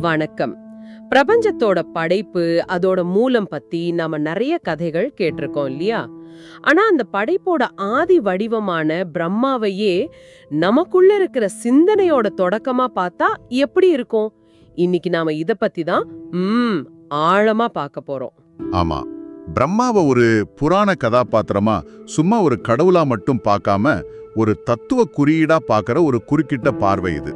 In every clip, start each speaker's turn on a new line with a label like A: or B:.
A: வணக்கம். பிரபஞ்சத்தோட படைப்பு அதோட மூலம் பத்தி நாம நிறைய கதைகள் கேட்டிருக்கோம் இல்லையா? ஆனா அந்த படைப்போட ஆதி வடிவமான பிரம்மாவையே நமக்குள்ள இருக்கிற சிந்தனையோட தொடக்கமா பார்த்தா எப்படி இருக்கும்? இன்னைக்கு நாம இத பத்தி தான் ம் ஆழமா பார்க்க போறோம்.
B: ஆமா. பிரம்மாவை ஒரு புராண கதாபாத்திரமா சும்மா ஒரு கடவுளா மட்டும் பார்க்காம ஒரு தத்துவ குறியீடா பார்க்குற ஒரு குறுக்கிட்ட பார்வை இது.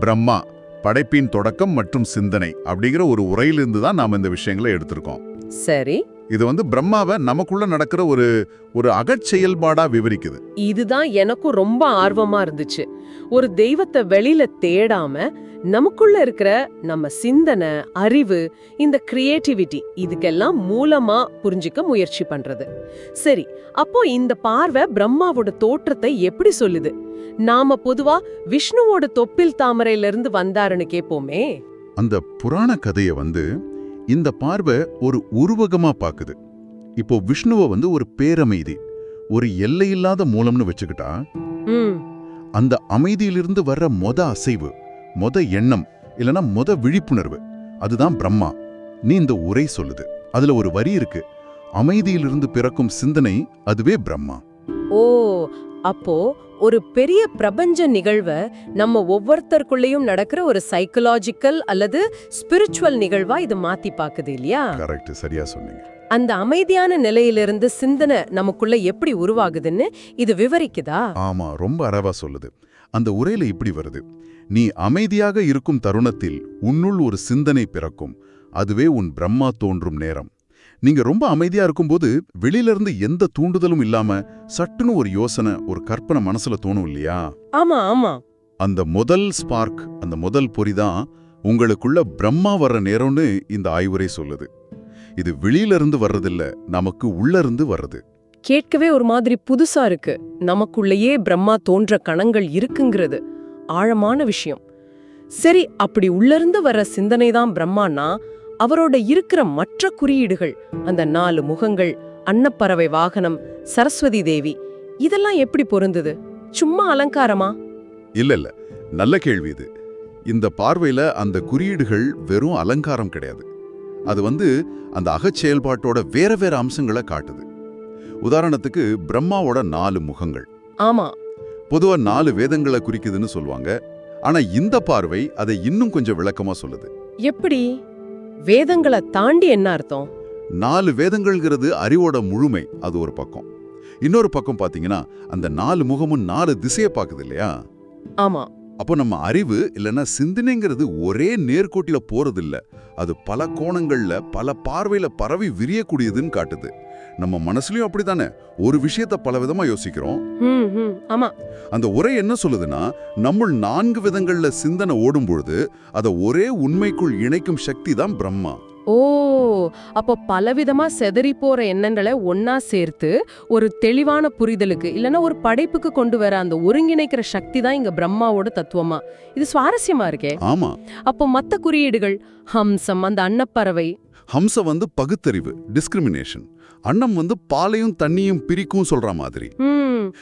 B: பிரம்மா படைப்பின் தொடக்கம் மற்றும் சிந்தனை அப்படிங்கிற ஒரு உரையிலிருந்து தான் நாம இந்த விஷயங்களை எடுத்திருக்கோம்.
A: சரி.
B: இது வந்து பிரம்மாவை நமக்குள்ள நடக்கிற ஒரு ஒரு அகச்செயல்பாடா விவரிக்குது.
A: இதுதான் எனக்கும் ரொம்ப ஆர்வமா இருந்துச்சு. ஒரு தெய்வத்தை வெளியில தேடாம நமக்குள்ள இருக்கிற நம்ம சிந்தனை அறிவு இந்த கிரியேட்டிவிட்டி இதுக்கெல்லாம் மூலமா புரிஞ்சுக்க முயற்சி பண்றது. சரி அப்போ இந்த பார்வை பிரம்மாவோட தோற்றத்தை எப்படி சொல்லுது? நாம பொதுவா விஷ்ணுவோட தொப்பில் தாமரையில இருந்து வந்தாருன்னு கேப்போமே.
B: அந்த புராண கதையை வந்து இந்த பார்வை ஒரு உருவகமா பாக்குது. இப்போ விஷ்ணுவை வந்து ஒரு பேரமைதி ஒரு எல்லையில்லாத மூலம்னு வச்சுக்கிட்டா அந்த அமைதியிலிருந்து வர்ற மொத அசைவு மொத எண்ணம் இல்லனா மொத விழிப்புணர்வு. அதுதான் பிரம்மா. நீ இந்த உரை சொல்லுது. அதுல ஒரு வரி இருக்கு. அமைதியிலிருந்து பிறக்கும் சிந்தனை அதுவே பிரம்மா.
A: ஓ அப்போ ஒரு பெரிய பிரபஞ்ச நிகழ்வை நம்ம ஒவ்வொருத்தருக்குள்ளேயும் நடக்கிற ஒரு சைக்கலாஜிக்கல் அல்லது ஸ்பிரிச்சுவல் நிகழ்வா இது மாத்தி பாக்குது இல்லையா?
B: கரெக்ட் சரியா சொன்னீங்க.
A: அந்த அமைதியான நிலையிலிருந்து சிந்தனை நமக்குள்ள எப்படி உருவாகுதுன்னு இது விவரிக்குதா?
B: ஆமா ரொம்ப அறவா சொல்லுது. அந்த உரையில இப்படி வருது. நீ அமைதியாக இருக்கும் தருணத்தில் உன்னுள் ஒரு சிந்தனை பிறக்கும். அதுவே உன் பிரம்மா தோன்றும் நேரம். நீங்க ரொம்ப அமைதியா இருக்கும்போது வெளியில இருந்து எந்த தூண்டுதலும் இல்லாம சட்டுன்னு ஒரு யோசனை ஒரு கற்பனை மனசுல தோணும் இல்லையா?
A: ஆமா ஆமா.
B: அந்த முதல் ஸ்பார்க் அந்த முதல் பொறிதான் உங்களுக்குள்ள பிரம்மா வர்ற நேரம்னு இந்த ஆய்வுரை சொல்லுது. இது வெளியில இருந்து வர்றதில்ல நமக்கு உள்ள இருந்து வர்றது.
A: கேட்கவே ஒரு மாதிரி புதுசா இருக்கு. நமக்குள்ளேயே பிரம்மா தோன்ற கணங்கள் இருக்குங்கிறது ஆழமான விஷயம். சரி அப்படி உள்ளிருந்து வர சிந்தனை தான் பிரம்மானா அவரோட இருக்கிற மற்ற குறியீடுகள் அந்த நாலு முகங்கள் அன்னப்பறவை வாகனம் சரஸ்வதி தேவி இதெல்லாம் எப்படி பொருந்தது? சும்மா அலங்காரமா?
B: இல்ல இல்ல. நல்ல கேள்வி இது. இந்த பார்வையில அந்த குறியீடுகள் வெறும் அலங்காரம் கிடையாது. அது வந்து அந்த அகச்செயல்பாட்டோட வேற வேற அம்சங்களை காட்டுது. உதாரணத்துக்கு பிரம்மாவோட நாலு முகங்கள்.
A: ஆமா.
B: பொதுவா நாலு வேதங்களை குறிக்குதுன்னு சொல்லுவாங்க. ஆனா இந்த பார்வை அதை இன்னும் கொஞ்சம் விளக்கமா சொல்லுது.
A: எப்படி? வேதங்களை தாண்டி என்ன அர்த்தம்?
B: நாலு வேதங்கள்ங்கிறது அறிவோட முழுமை அது ஒரு பக்கம். இன்னொரு பக்கம் பாத்தீங்கன்னா அந்த நாலு முகமும் நாலு திசையை பாக்குது இல்லையா?
A: ஆமா.
B: அப்போ நம்ம அறிவு இல்லைன்னா சிந்தனைங்கிறது ஒரே நேர்கோட்டில போறது இல்ல அது பல கோணங்கள்ல பல பார்வையில பரவி விரியக்கூடியதுன்னு காட்டுது. நம்ம மனசுலயும் அப்படித்தானே? ஒரு விஷயத்த பல விதமா யோசிக்கிறோம்
A: ஆமா.
B: அந்த உரை என்ன சொல்லுதுன்னா நம்முள் நான்கு விதங்கள்ல சிந்தனை ஓடும் பொழுது அதை ஒரே உண்மைக்குள் இணைக்கும் சக்தி தான் பிரம்மா.
A: ஓ அப்போ பலவிதமா செதறி போற எண்ணங்களை ஒன்னா சேர்த்து ஒரு தெளிவான புரிதலுக்கு இல்லனா ஒரு படைப்புக்கு கொண்டு வர அந்த ஒருங்கிணைக்கிற சக்தி தான் இங்க பிரம்மாவோட தத்துவமா? இது சுவாரஸ்யமா இருக்கே.
B: ஆமா.
A: அப்போ மத்த குறியீடுகள் ஹம்சம் அந்த அன்னப்பறவை.
B: ஹம்ச வந்து பகுத்தறிவு டிஸ்கிரிமினேஷன் அன்னம் வந்து பாலையும் தண்ணியும் பிரிக்கும் சொல்ற மாதிரி.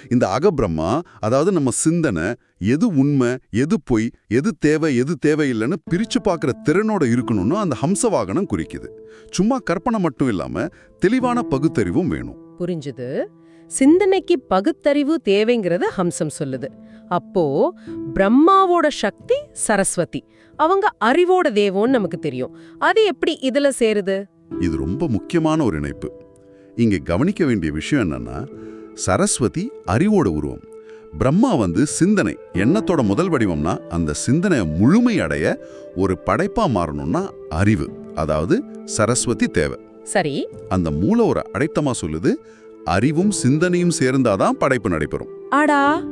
B: இந்த அகபிரம்மா அதாவது நம்ம சிந்தனை எது உண்மை எது பொய் எது தேவை எது தேவையில்லைன்னு பிரிச்சு பார்க்குற திறனோட இருக்கணும்னு அந்த ஹம்சவாகனம் குறிக்குது. சும்மா கற்பனை மட்டும் இல்லாம தெளிவான பகுத்தறிவும் வேணும்.
A: புரிஞ்சுது. சிந்தனைக்கு பகுத்தறிவு தேவைங்கிறத ஹம்சம் சொல்லுது. அப்போ பிரம்மாவோட சக்தி சரஸ்வதி. அவங்க அறிவோட தேவோன்னு நமக்கு தெரியும். அது எப்படி இதுல சேருது?
B: இது ரொம்ப முக்கியமான ஒரு இணைப்பு. இங்க கவனிக்க வேண்டிய விஷயம் என்னன்னா சரஸ்வதி அறிவோட உருவம். பிரம்மா வந்து சிந்தனை. எண்ணத்தோட முதல் வடிவம்னா அந்த சிந்தனையை முழுமை அடைய ஒரு படைப்பா மாறணும்னா அறிவு. அதாவது சரஸ்வதி தேவை.
A: சரி.
B: அந்த மூல ஒரு அடைத்தமா சொல்லுது. அறிவும் சிந்தனையும் சேர்ந்தாதான் படைப்பு நடைபெறும்.
A: ஆடா.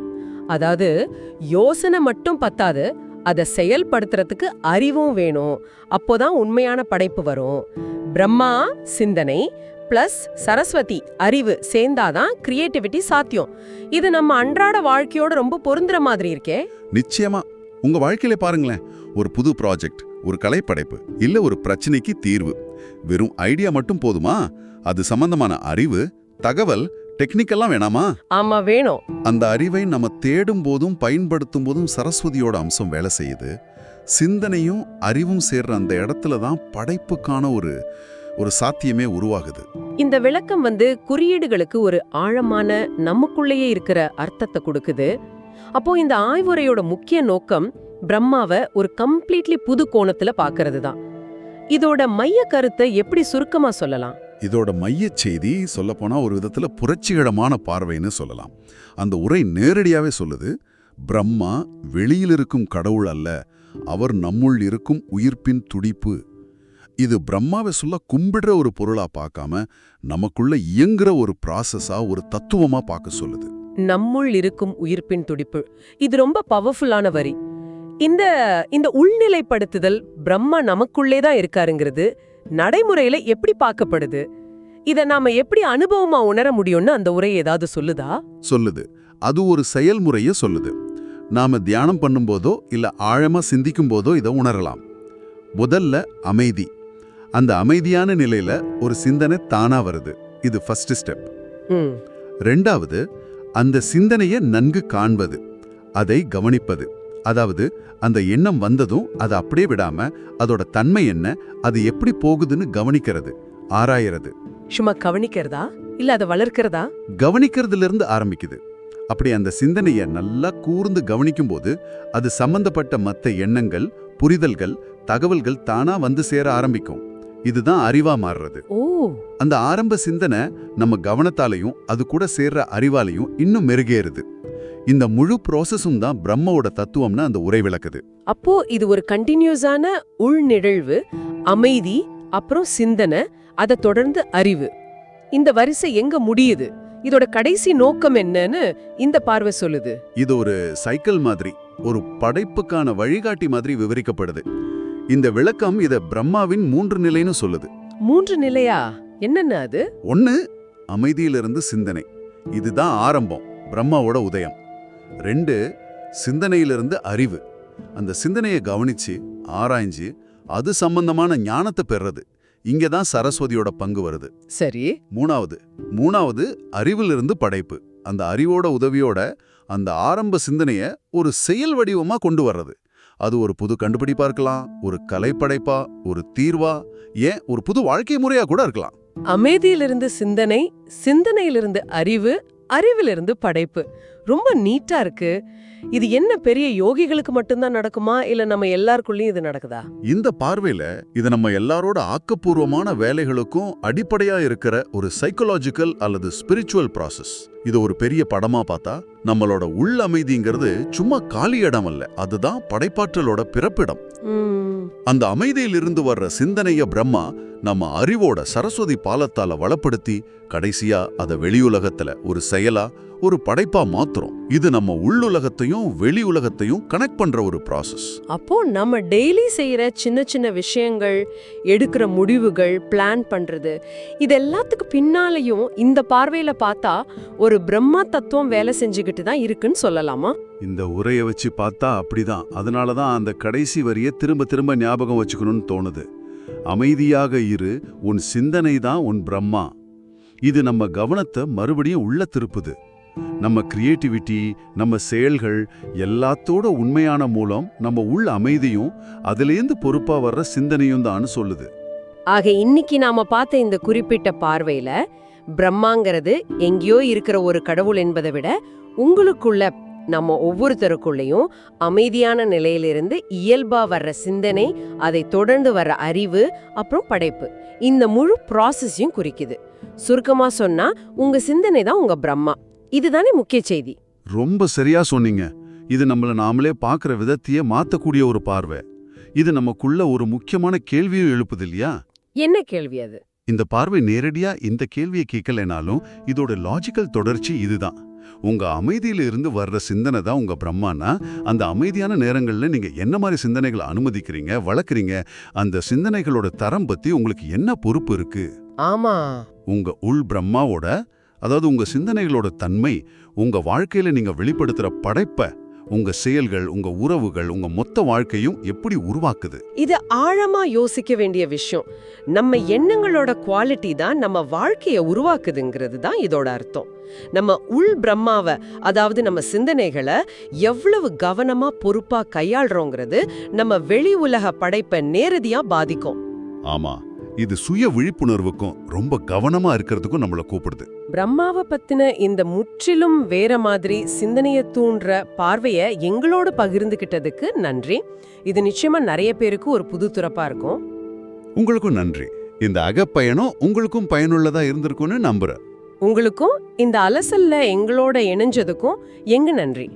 A: அதாவது யோசனை மட்டும் பத்தாது. அதை செயல்படுத்துறதுக்கு அறிவும் வேணும். அப்போதான் உண்மையான படைப்பு வரும். பிரம்மா சிந்தனை பிளஸ் சரஸ்வதி அறிவு சேர்ந்தாதான் கிரியேட்டிவிட்டி சாத்தியம். இது நம்ம அன்றாட வாழ்க்கையோட ரொம்ப பொருந்துற மாதிரி இருக்கே.
B: நிச்சயமா. உங்க வாழ்க்கையில பாருங்களேன். ஒரு புது ப்ராஜெக்ட் ஒரு கலைப்படைப்பு இல்ல ஒரு பிரச்சனைக்கு தீர்வு. வெறும் ஐடியா மட்டும் போதுமா? அது சம்பந்தமான அறிவு தகவல் டெக்னிக்கெல்லாம் வேணாமா?
A: ஆமா வேணும்.
B: அந்த அறிவை நம்ம தேடும் போதும் பயன்படுத்தும் போதும் சரஸ்வதியோட அம்சம் வேலை செய்யுது. சிந்தனையும் அறிவும் சேர்ற அந்த இடத்துல தான் படைப்புக்கான ஒரு ஒரு சாத்தியமே உருவாகுது.
A: இந்த விளக்கம் வந்து குறியீடுகளுக்கு ஒரு ஆழமான நமக்குள்ளேயே இருக்கிற அர்த்தத்தை கொடுக்குது. அப்போ இந்த ஆய்வுரையோட முக்கிய நோக்கம் பிரம்மாவை ஒரு கம்ப்ளீட்லி புது கோணத்துல பார்க்கிறது தான் இதோட மைய கருத்தை எப்படி சுருக்கமா சொல்லலாம்?
B: இதோட மையச் செய்தி சொல்லப்போனா ஒரு விதத்துல புரட்சிகரமான பார்வைன்னு சொல்லலாம். அந்த உரை நேரடியாவே சொல்லுது பிரம்மா வெளியில் இருக்கும் கடவுள் அல்ல அவர் நம்முள் இருக்கும் உயிர்ப்பின் துடிப்பு இது பிரம்மாவை சொல்ல கும்பிடுற ஒரு பொருளா பார்க்காம நமக்குள்ள இயங்குற ஒரு ப்ராசஸா ஒரு தத்துவமா பார்க்க சொல்லுது.
A: நம்முள் இருக்கும் உயிர்ப்பின் துடிப்பு. இது ரொம்ப பவர்ஃபுல்லான வரி. இந்த இந்த உள்நிலைப்படுத்துதல் பிரம்மா நமக்குள்ளே தான் இருக்காருங்கிறது நடைமுறையில எப்படி பார்க்கப்படுது? இத நாம எப்படி அனுபவமா உணர முடியும்னு அந்த உரை ஏதாவது சொல்லுதா?
B: சொல்லுது. அது ஒரு செயல்முறைய சொல்லுது. நாம தியானம் பண்ணும்போதோ இல்ல ஆழமா சிந்திக்கும் போதோ இதை உணரலாம். முதல்ல அமைதி. அந்த அமைதியான நிலையில ஒரு சிந்தனை தானா வருது. இது ஃபர்ஸ்ட் ஸ்டெப் ரெண்டாவது அந்த சிந்தனையை நன்கு காண்பது அதை கவனிப்பது. அதாவது அந்த எண்ணம் வந்ததும் அதை அப்படியே விடாம அதோட தன்மை என்ன அது எப்படி போகுதுன்னு கவனிக்கிறது ஆராயறது.
A: சும்மா கவனிக்கிறதா? இல்ல அதை வளர்க்கிறதா?
B: கவனிக்கிறதுல இருந்து ஆரம்பிக்குது. அப்படி அந்த சிந்தனையை நல்லா கூர்ந்து கவனிக்கும்போது அது சம்பந்தப்பட்ட மத்த எண்ணங்கள் புரிதல்கள் தகவல்கள் தானா வந்து சேர ஆரம்பிக்கும். இதுதான் அறிவா மாறுறது.
A: ஓ.
B: அந்த ஆரம்ப சிந்தனை நம்ம கவனத்தாலையும் அது கூட சேர்ற அறிவாலையும் இன்னும் மெருகேறுது. இந்த முழு ப்ராசஸும் தான் பிரம்மவோட தத்துவம்னு அந்த உரை விளக்குது.
A: அப்போ இது ஒரு கண்டினியூஸான உள்நிகழ்வு அமைதி அப்புறம் சிந்தனை அதை தொடர்ந்து அறிவு. இந்த வரிசை எங்க முடியுது? இதோட கடைசி நோக்கம் என்னன்னு இந்த பார்வை சொல்லுது.
B: இது ஒரு சைக்கிள் மாதிரி ஒரு படைப்புக்கான வழிகாட்டி மாதிரி விவரிக்கப்படுது. இந்த விளக்கம் இத பிரம்மாவின் மூன்று நிலைன்னு சொல்லுது.
A: மூன்று நிலையா? என்னென்ன அது?
B: ஒன்னு அமைதியிலிருந்து சிந்தனை. இதுதான் ஆரம்பம் பிரம்மாவோட உதயம். ரெண்டு சிந்தனையிலிருந்து அறிவு. அந்த சிந்தனையை கவனிச்சு ஆராய்ஞ்சு அது சம்பந்தமான ஞானத்தை பெறது இங்க தான் சரஸ்வதியோட பங்கு வருது.
A: சரி.
B: மூணாவது மூணாவது அறிவிலிருந்து படைப்பு. அந்த அறிவோட உதவியோட அந்த ஆரம்ப சிந்தனைய ஒரு செயல் வடிவமா கொண்டு வர்றது. அது ஒரு புது கண்டுபிடிப்பா இருக்கலாம் ஒரு கலைப்படைப்பா ஒரு தீர்வா ஏன் ஒரு புது வாழ்க்கை முறையா கூட இருக்கலாம்.
A: அமைதியிலிருந்து சிந்தனை சிந்தனையிலிருந்து அறிவு அறிவிலிருந்து படைப்பு. ரொம்ப நீட்டா இருக்கு. இது என்ன பெரிய யோகிகளுக்கு மட்டும்தான் நடக்குமா? இல்ல நம்ம எல்லாருக்குள்ளயும் இது நடக்குதா?
B: இந்த பார்வையில இது நம்ம எல்லாரோட ஆக்கப்பூர்வமான வேலைகளுக்கும் அடிப்படையா இருக்கிற ஒரு சைக்கலாஜிக்கல் அல்லது ஸ்பிரிச்சுவல் process. இது ஒரு பெரிய படமா பார்த்தா நம்மளோட உள் அமைதிங்கிறது சும்மா காலி இடம் அல்ல. அதுதான் படைப்பாற்றலோட பிறப்பிடம். அந்த அமைதியிலிருந்து வர்ற சிந்தனைய பிரம்மா நம்ம அறிவோட சரஸ்வதி பாலத்தால வளப்படுத்தி கடைசியா அத வெளியுலகத்துல ஒரு செயலா ஒரு படைப்பா மாத்துறோம். இது நம்ம உள்ளுலகத்தையும் வெளி உலகத்தையும் கனெக்ட் பண்ற ஒரு process.
A: அப்போ நம்ம டெய்லி செய்யற சின்ன சின்ன விஷயங்கள் எடுக்கிற முடிவுகள் பிளான் பண்றது இது எல்லாத்துக்கு பின்னாலையும் இந்த பார்வையில பார்த்தா ஒரு பிரம்மா தத்துவம் வேலை செஞ்சுக்கிட்டு தான் இருக்குன்னு சொல்லலாமா?
B: இந்த உரைய வச்சு பார்த்தா அப்படிதான். அதனால தான் அந்த கடைசி வரிய திரும்ப திரும்ப ஞாபகம் வச்சுக்கணும்னு தோணுது. அமைதியாக இரு உன் சிந்தனை தான் உன் பிரம்மா. இது நம்ம கவனத்தை மறுபடியும் உள்ள திருப்புது. நம்ம கிரியேட்டிவிட்டி நம்ம செயல்கள் எல்லாத்தோட உண்மையான மூலம் நம்ம உள் அமைதியும் அதுலேருந்து பொறுப்பா வர்ற சிந்தனையும் தான் சொல்லுது.
A: ஆக இன்னைக்கு நாம பார்த்த இந்த குறிப்பிட்ட பார்வையில பிரம்மாங்கிறது எங்கேயோ இருக்கிற ஒரு கடவுள் என்பதை விட உங்களுக்குள்ள நம்ம ஒவ்வொருத்தருக்குள்ளேயும் அமைதியான நிலையிலிருந்து இயல்பா வர்ற சிந்தனை அதை தொடர்ந்து வர்ற அறிவு அப்புறம் படைப்பு. இந்த முழு ப்ராசஸையும் குறிக்குது. சுருக்கமா சொன்னா உங்க சிந்தனை தான் உங்க பிரம்மா. இதுதானே முக்கிய செய்தி.
B: ரொம்ப சரியா சொன்னீங்க. இது நம்மள நாமளே பார்க்குற விதத்தையே மாத்தக்கூடிய ஒரு பார்வை. இது நமக்குள்ள ஒரு முக்கியமான கேள்வியும் எழுப்புது இல்லையா?
A: என்ன கேள்வி அது?
B: இந்த பார்வை நேரடியா இந்த கேள்வியை கேட்கலைனாலும் இதோட லாஜிக்கல் தொடர்ச்சி இதுதான். உங்க அமைதியில இருந்து வர்ற சிந்தனை தான் உங்க பிரம்மானா? அந்த அமைதியான நேரங்கள்ல நீங்க என்ன மாதிரி சிந்தனைகளை அனுமதிக்கிறீங்க வளர்க்குறீங்க? அந்த சிந்தனைகளோட தரம் பத்தி உங்களுக்கு என்ன பொறுப்பு இருக்கு?
A: ஆமா.
B: உங்க உள் பிரம்மாவோட அதாவது உங்க சிந்தனைகளோட தன்மை உங்க வாழ்க்கையில நீங்க வெளிப்படுத்துற படைப்ப உங்க செயல்கள் உங்க உறவுகள் உங்க மொத்த வாழ்க்கையும் எப்படி உருவாக்குது?
A: இது ஆழமா யோசிக்க வேண்டிய விஷயம். நம்ம எண்ணங்களோட குவாலிட்டி தான் நம்ம வாழ்க்கைய உருவாக்குதுங்கிறது தான் இதோட அர்த்தம். நம்ம உள் பிரம்மாவை அதாவது நம்ம சிந்தனைகளை எவ்வளவு கவனமா பொறுப்பா கையாள்றோங்கிறது நம்ம வெளி உலக படைப்பை நேரடியா பாதிக்கும்.
B: ஆமா. இது சுய விழிப்புணர்வுக்கும் ரொம்ப கவனமா இருக்கிறதுக்கும் நம்மள கூப்பிடுது.
A: பிரம்மாவை பத்தின இந்த முற்றிலும் வேற மாதிரி சிந்தனைய தூண்டுற பார்வைய எங்களோட பகிர்ந்துகிட்டதுக்கு நன்றி. இது நிச்சயமா நிறைய பேருக்கு ஒரு புது துறப்பா இருக்கும்.
B: உங்களுக்கும் நன்றி. இந்த அகப்பயணம் உங்களுக்கும் பயனுள்ளதா இருந்திருக்கும்னு நம்புறேன்.
A: உங்களுக்கும் இந்த அலசல்ல எங்களோட இணைஞ்சதுக்கும் எங்க நன்றி.